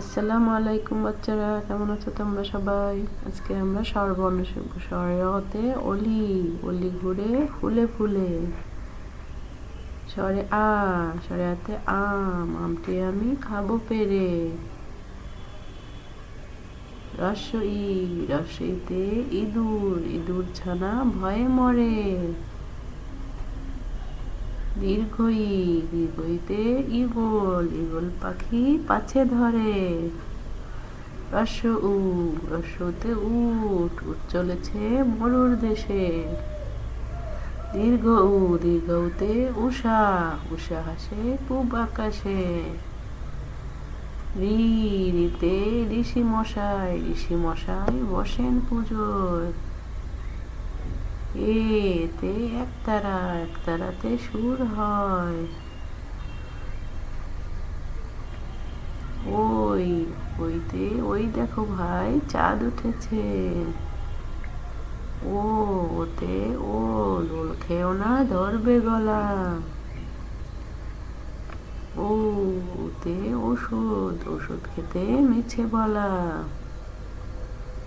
আসসালামু আলাইকুম বাচ্চারা, কেমন আছো তোমরা সবাই? আজকে আমরা স্বরবর্ণ শিখব স্বরে অলি অলি ঘুরে ফুলে ফুলে। স্বরে আ স্বরে হাতে আম, আমটি আমি খাব পেরে। রস্য ই রস্য ইতে ইঁদুর ইঁদুর ছানা ভয়ে মরে। দীর্ঘ ই দীর্ঘ ইতে ইগল ইগল পাখি পাছে ধরে। রস্য উ রস্যতে উট উট চলেছে মরুর দেশে। দীর্ঘ উ, দীর্ঘ উতে উষা উষা হাসে পূব আকাশে। রি ঋষি মশাই ঋষি মশাই বসেন পুজোয় এতে একতারা, একতারাতে সুর হয়। ওই, ওইতে, ওই দেখো ভাই, চাঁদ উঠেছে। ও, ওতে ওল ওল খেও না ধরবে গলা। ও, ওতে ওষুধ ওষুধ খেতে মিছে বলা।